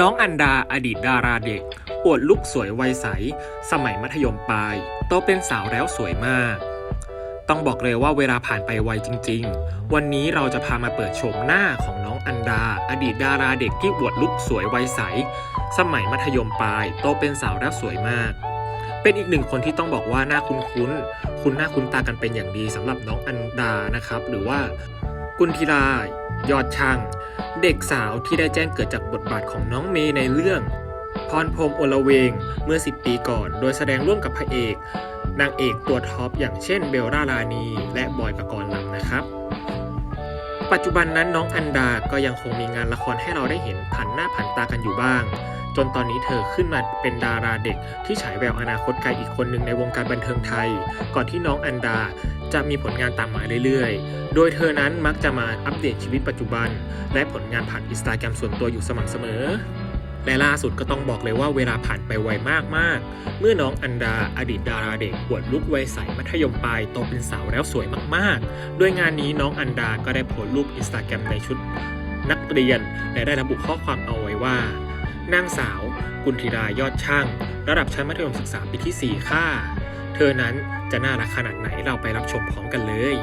น้องอันดาอดีตดาราเด็ก อวดลุกสวยวัยใส สมัยมัธยมปลาย โตเป็นสาวแล้วสวยมาก ต้องบอกเลยว่าเวลาผ่านไปไวจริง ๆ วันนี้เราจะพามาเปิดโฉมหน้าของน้องอันดา อดีตดาราเด็กที่อวดลุกสวยวัยใส สมัยมัธยมปลาย โตเป็นสาวแล้วสวยมาก เป็นอีกหนึ่งคนที่ต้องบอกว่าหน้าคุ้นๆคุณหน้าคุ้นตากันเป็นอย่างดีสำหรับน้องอันดานะครับ หรือว่ากุลธิรา ยอดช่าง เด็กสาวที่ได้แจ้งเกิดจากบทบาทของน้องเมย์ในเรื่อง พรพรมโอลเวงเมื่อ 10 ปีก่อน โดยแสดงร่วมกับพระเอก นางเอกตัวท็อปอย่างเช่นเบลล่าลานี และบอยปกรณ์ลำนะครับ ปัจจุบันนั้นน้องอันดาก็ยังคงมีงานละครให้เราได้เห็นผ่านหน้าผ่านตากันอยู่บ้างจนตอนนี้เธอขึ้นมาเป็นดาราเด็กที่ฉายแววอนาคตไกลอีกคนหนึ่งในวงการบันเทิงไทย ก่อนที่น้องอันดา จะมีผลงานตามมาเรื่อยๆ โดยเธอนั้นมักจะมาอัปเดตชีวิตปัจจุบัน และผลงานผ่านอินสตาแกรมส่วนตัวอยู่สม่ำเสมอ และล่าสุดก็ต้องบอกเลยว่าเวลาผ่านไปไวมากๆ เมื่อน้องอันดาอดีตดาราเด็กอวดลุกวัยใสมัธยมปลายโตเป็นสาวแล้วสวยมากๆ ด้วยงานนี้น้องอันดาก็ได้โพสต์รูปอินสตาแกรมในชุดนักเรียนและได้ระบุข้อความเอาไว้ว่านางสาว กุลธิรายอดช่าง ระดับชั้นมัธยมศึกษาปีที่ 4 ค่ะ เธอนั้นจะน่ารักขนาดไหนเราไปรับชมพร้อมกันเลย